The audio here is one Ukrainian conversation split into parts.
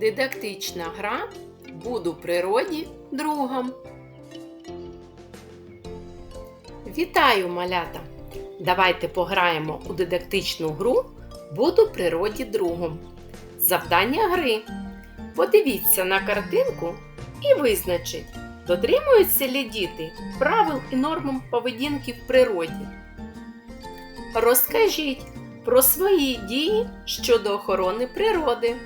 Дидактична гра Буду природі другом. Вітаю, малята! Давайте пограємо у дидактичну гру Буду природі другом. Завдання гри. Подивіться на картинку і визначіть, дотримуються ли діти правил і норм поведінки в природі. Розкажіть про свої дії щодо охорони природи.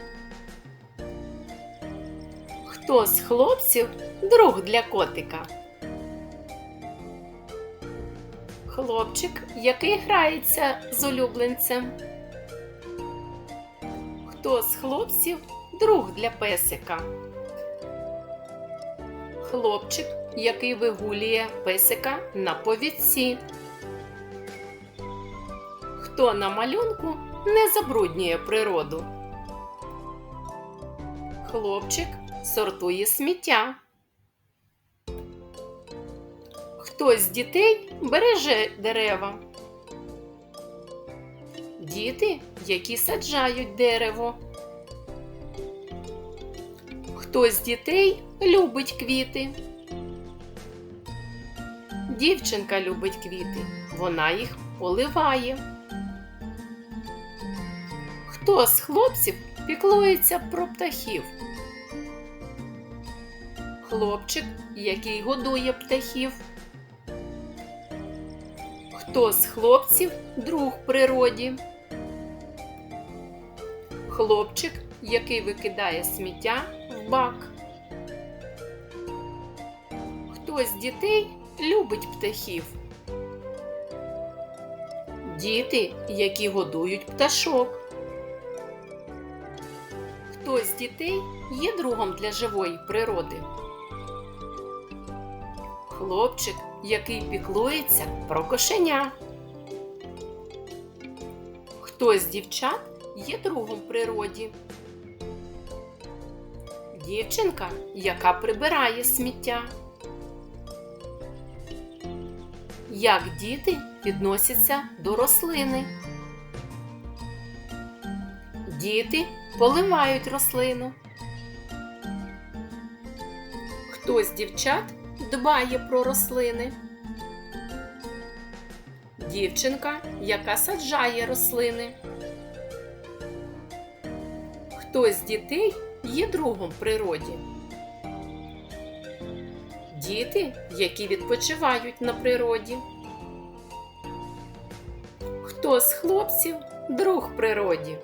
Хто з хлопців друг для котика? Хлопчик, який грається з улюбленцем. Хто з хлопців друг для песика? Хлопчик, який вигулює песика на повідці. Хто на малюнку не забруднює природу? Хлопчик сортує сміття. Хто з дітей береже дерева? Діти, які саджають дерево. Хто з дітей любить квіти? Дівчинка любить квіти, вона їх поливає. Хто з хлопців піклується про птахів? Хлопчик, який годує птахів. Хто з хлопців друг природі? Хлопчик, який викидає сміття в бак. Хто з дітей любить птахів? Діти, які годують пташок. Хто з дітей є другом для живої природи? Хлопчик, який піклується про кошеня. Хто з дівчат є другом в природі? Дівчинка, яка прибирає сміття. Як діти відносяться до рослини? Діти поливають рослину. Хто з дівчат дбає про рослини? Дівчинка, яка саджає рослини. Хто з дітей є другом природі? Діти, які відпочивають на природі. Хто з хлопців друг природі?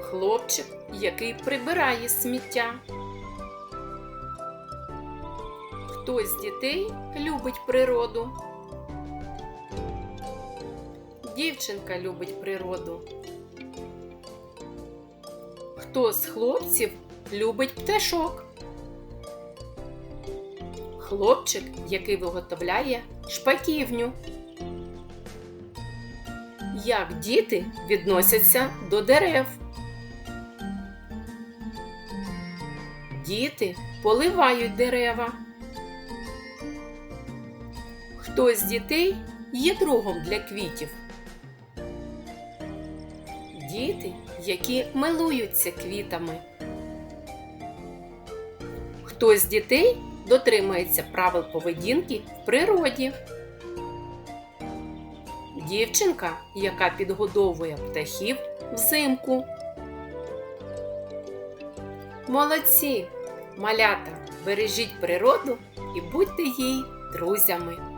Хлопчик, який прибирає сміття. Хто з дітей любить природу? Дівчинка любить природу. Хто з хлопців любить пташок? Хлопчик, який виготовляє шпаківню. Як діти відносяться до дерев? Діти поливають дерева. Хто з дітей є другом для квітів? Діти, які милуються квітами. Хто з дітей дотримується правил поведінки в природі? Дівчинка, яка підгодовує птахів взимку. Молодці! Малята, бережіть природу і будьте їй друзями.